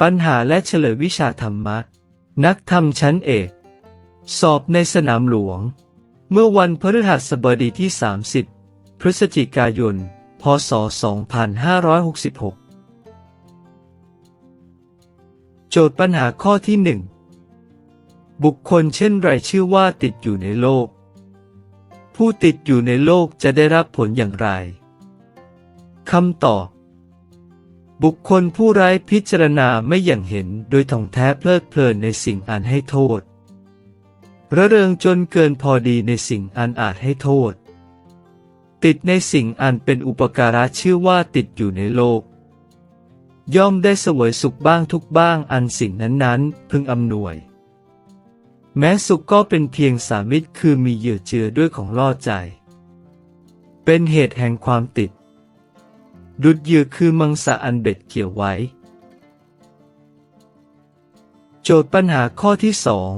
ปัญหาและเฉลยวิชาธรรมะ นักธรรมชั้นเอก สอบในสนามหลวง เมื่อวันพฤหัสบดีที่ 30 พฤศจิกายน พศ 2566 โจทย์ปัญหาข้อที่หนึ่งบุคคลเช่นไรชื่อว่าติดอยู่ในโลก ผู้ติดอยู่ในโลกจะได้รับผลอย่างไรคำตอบ บุคคลผู้ไร้พิจารณาไม่อย่างเห็นโดยท่องแท้เพลิดเพลินในสิ่งอันให้โทษ ระเริงจนเกินพอดีในสิ่งอันอาจให้โทษ ติดในสิ่งอันเป็นอุปการะชื่อว่าติดอยู่ในโลก ย่อมได้เสวยสุขบ้างทุกบ้างอันสิ่งนั้นๆ พึงอำนวย แม้สุขก็เป็นเพียงสามิตรคือมีเหยื่อเจือด้วยของล่อใจ เป็นเหตุแห่งความติด ดุดเหยื่อคือมังสะอันเบ็ดเกี่ยวไว้ โจทย์ปัญหาข้อที่สอง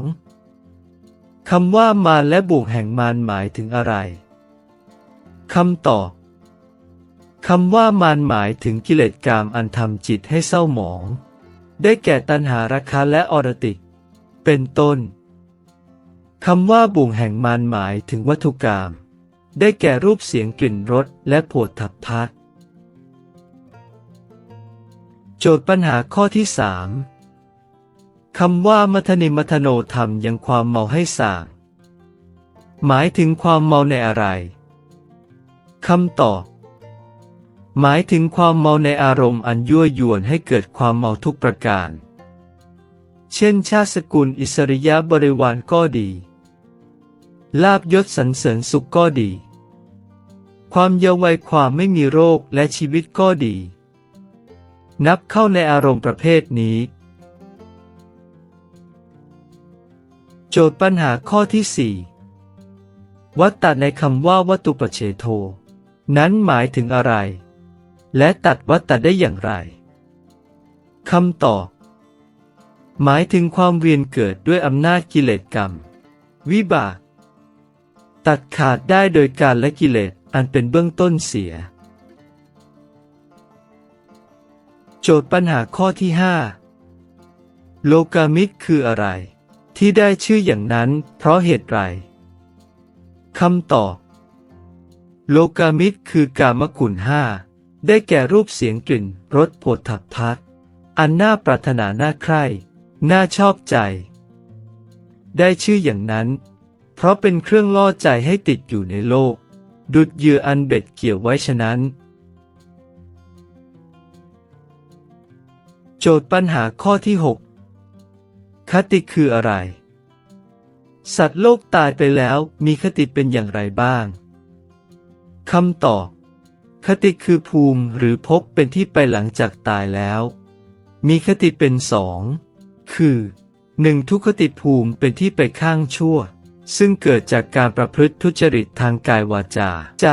คำว่ามารและบวกแห่งมารหมายถึงอะไร คำตอบคำว่ามารหมายถึงกิเลสกามอันทำจิตให้เศร้าหมอง ได้แก่ตัณหาราคะและอรติ เป็นต้นคำว่าบ่วงแห่งมารหมายถึงวัตถุกรรมได้แก่รูปเสียงกลิ่นรสและโผฏฐัพพะ โจทย์ปัญหาข้อที่สามคำว่ามัทนิมัทโนธรรมยังความเมาให้สางหมายถึงความเมาในอะไรคำตอบ หมายถึงความเมาในอารมณ์อันยั่วยวนให้เกิดความเมาทุกประการ เช่น ชาติสกุลอิสริยะบริวารก็ดี ลาบยศสรรเสริญสุขก็ดี ความเยาว์วัยความไม่มีโรคและชีวิตก็ดี นับเข้าในอารมณ์ประเภทนี้ โจทย์ปัญหาข้อที่ 4 วัตตะในคำว่าวัตตุปเฉโท นั้นหมายถึงอะไร และตัดวัตตะได้อย่างไรคำตอบ หมายถึงความเวียนเกิดด้วยอำนาจกิเลสกรรม วิบาก ตัดขาดได้โดยการและกิเลสอันเป็นเบื้องต้นเสีย จทย์ปัญหาข้อที่ 5 โลกามิตรคืออะไร ที่ได้ชื่ออย่างนั้นเพราะเหตุไรคำตอบ โลกามิตรคือกามคุณห้าได้แก่รูปเสียงกลิ่นรสโผฏฐัพพะอันน่าปรารถนาน่าใคร่ น่าชอบใจ ได้ชื่ออย่างนั้น เพราะเป็นเครื่องล่อใจให้ติดอยู่ในโลก ดุดเหยื่ออันเบ็ดเกี่ยวไว้ฉะนั้น โจทย์ปัญหาข้อที่ 6 คติคืออะไร สัตว์โลกตายไปแล้วมีคติเป็นอย่างไรบ้างคำตอบ คติคือภูมิหรือภพเป็นที่ไปหลังจากตายแล้ว มีคติเป็นสองคือหนึ่งทุกขติภูมิเป็นที่ไปข้างชั่ว ซึ่งเกิดจากการประพฤติทุจริตทางกายวาจาใจ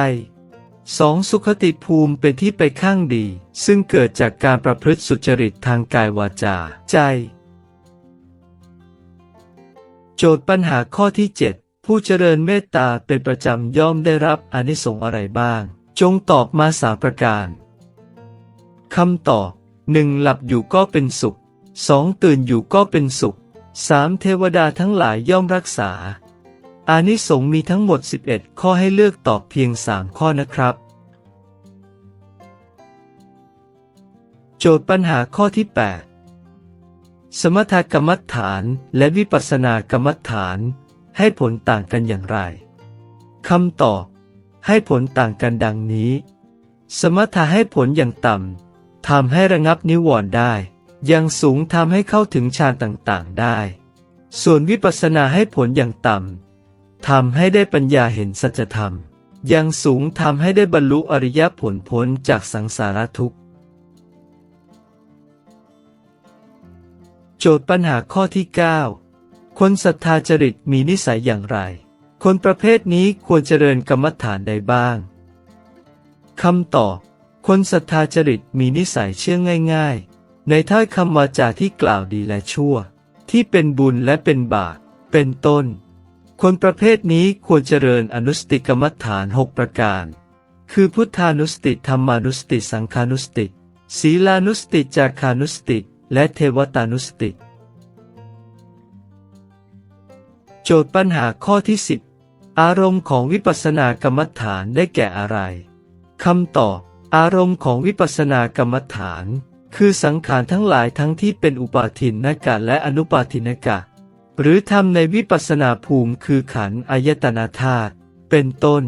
สองสุขติภูมิเป็นที่ไปข้างดี ซึ่งเกิดจากการประพฤติสุจริตทางกายวาจา ใจ โจทย์ปัญหาข้อที่ 7 ผู้เจริญเมตตาเป็นประจำย่อมได้รับอนิสงส์อะไรบ้าง จงตอบมาสามประการคำตอบหนึ่งหลับอยู่ก็เป็นสุขสองตื่นอยู่ก็เป็นสุขสามเทวดาทั้งหลายย่อมรักษา อานิสงส์มีทั้งหมด 11 ข้อให้เลือกตอบเพียง 3 ข้อนะครับ โจทย์ปัญหาข้อที่ 8 สมถกรรมฐานและวิปัสสนากรรมฐาน ให้ผลต่างกันอย่างไรคำตอบ ให้ผลต่างกันดังนี้ สมถะให้ผลอย่างต่ำทำให้ระงับนิวรณ์ได้ อย่างสูงทำให้เข้าถึงฌานต่างๆได้ ส่วนวิปัสสนาให้ผลอย่างต่ำ ทำให้ได้ปัญญาเห็นสัจธรรมย่างสูงทำให้ได้บรรลุอริยผลพ้นจากสังสารทุกข์ โจทย์ปัญหาข้อที่ 9 คนศรัทธาจริตมีนิสัยอย่างไร คนประเภทนี้ควรเจริญกรรมฐานใดบ้าง คำตอบ คนศรัทธาจริตมีนิสัยเชื่อง่าย ๆ ในถ้อยคำวาจาที่กล่าวดีและชั่ว ที่เป็นบุญและเป็นบาปเป็นต้น คนประเภทนี้ควรเจริญอนุสติกรรมฐาน 6 ประการ คือพุทธานุสติธรรมานุสติสังขานุสติ ศีลานุสติจาคานุสติ และเทวตานุสติ โจทย์ปัญหาข้อที่ 10 อารมณ์ของวิปัสสนากรรมฐานได้แก่อะไรคำตอบอารมณ์ของวิปัสสนากรรมฐาน คือสังขารทั้งหลายทั้งที่เป็นอุปาทินนกะและอนุปาทินกะ หรือทำในวิปัสสนาภูมิคือขันธ์อายตนาธาตุเป็นต้น